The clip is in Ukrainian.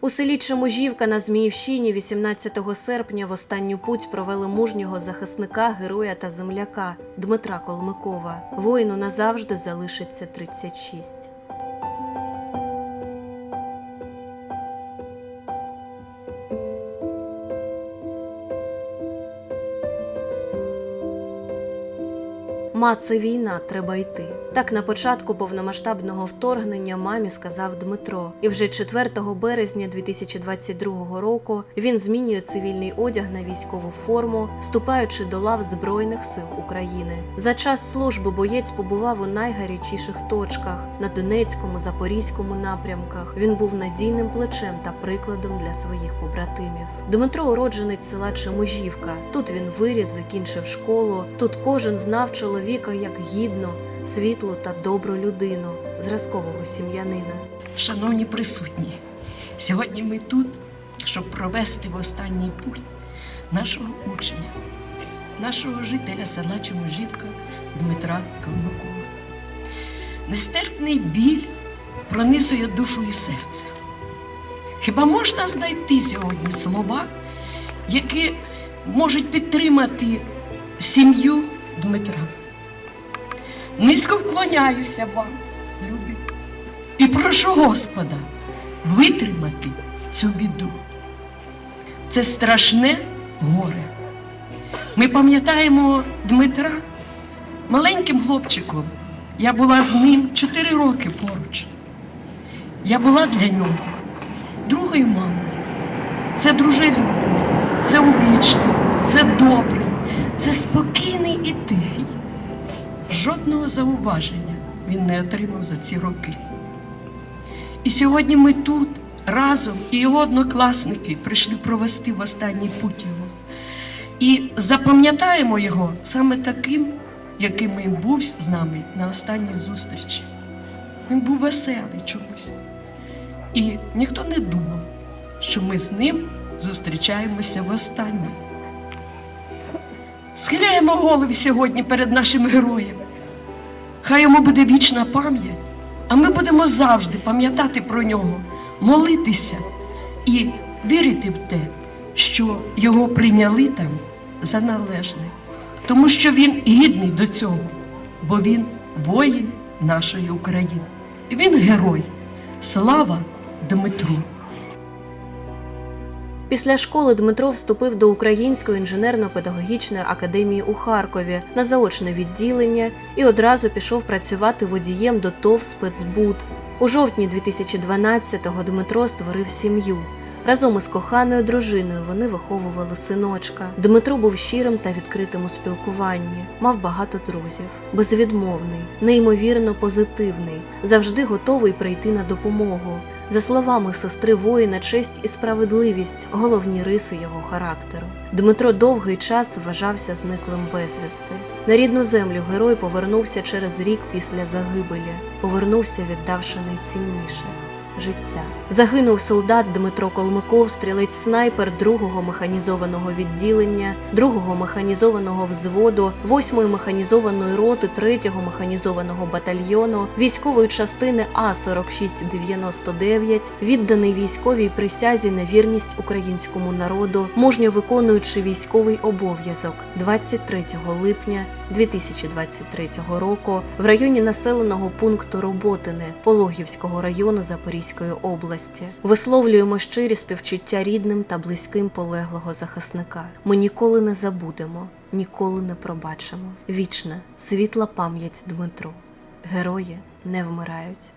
У селі Чеможівка на Зміївщині 18 серпня в останню путь провели мужнього захисника, героя та земляка Дмитра Колмикова. Воїну назавжди залишиться 36. Ма, це війна, треба йти. Так на початку повномасштабного вторгнення мамі сказав Дмитро. І вже 4 березня 2022 року він змінює цивільний одяг на військову форму, вступаючи до лав Збройних сил України. За час служби боєць побував у найгарячіших точках на Донецькому, Запорізькому напрямках. Він був надійним плечем та прикладом для своїх побратимів. Дмитро уродженець села Чеможівка. Тут він виріс, закінчив школу. Тут кожен знав чоловіка як гідну, світлу та добру людину, зразкового сім'янина. Шановні присутні, сьогодні ми тут, щоб провести в останній путь нашого учня, нашого жителя села Чеможівка Дмитра Калмикова. Нестерпний біль пронизує душу і серце. Хіба можна знайти сьогодні слова, які можуть підтримати сім'ю Дмитра? Низько вклоняюся вам, любі. І прошу Господа витримати цю біду. Це страшне горе. Ми пам'ятаємо Дмитра маленьким хлопчиком. Я була з ним 4 роки поруч. Я була для нього другою мамою. Це дружелюбний, це увічний, це добрий, це спокійний і тихий. Жодного зауваження він не отримав за ці роки. І сьогодні ми тут разом і його однокласники прийшли провести в останній путь його. І запам'ятаємо його саме таким, яким він був з нами на останній зустрічі. Він був веселий чомусь. І ніхто не думав, що ми з ним зустрічаємося востаннє. Схиляємо голови сьогодні перед нашим героєм. Хай йому буде вічна пам'ять, а ми будемо завжди пам'ятати про нього, молитися і вірити в те, що його прийняли там за належне, тому що він гідний до цього, бо він воїн нашої України. Він герой. Слава Дмитру! Після школи Дмитро вступив до Української інженерно-педагогічної академії у Харкові на заочне відділення і одразу пішов працювати водієм до ТОВ «Спецбуд». У жовтні 2012-го Дмитро створив сім'ю. Разом із коханою дружиною вони виховували синочка. Дмитро був щирим та відкритим у спілкуванні, мав багато друзів, безвідмовний, неймовірно позитивний, завжди готовий прийти на допомогу. За словами сестри воїна, честь і справедливість головні риси його характеру. Дмитро довгий час вважався зниклим безвісти. На рідну землю герой повернувся через рік після загибелі, повернувся, віддавши найцінніше життя. Загинув солдат Дмитро Колмиков, стрілець снайпер 2-го механізованого відділення, 2-го механізованого взводу, 8-ї механізованої роти 3-го механізованого батальйону, військової частини А4699, відданий військовій присязі на вірність українському народу, мужньо виконуючи військовий обов'язок 23 липня 2023 року в районі населеного пункту Роботине Пологівського району Запорізької області. Висловлюємо щирі співчуття рідним та близьким полеглого захисника. Ми ніколи не забудемо, ніколи не пробачимо. Вічна, світла пам'ять Дмитру. Герої не вмирають.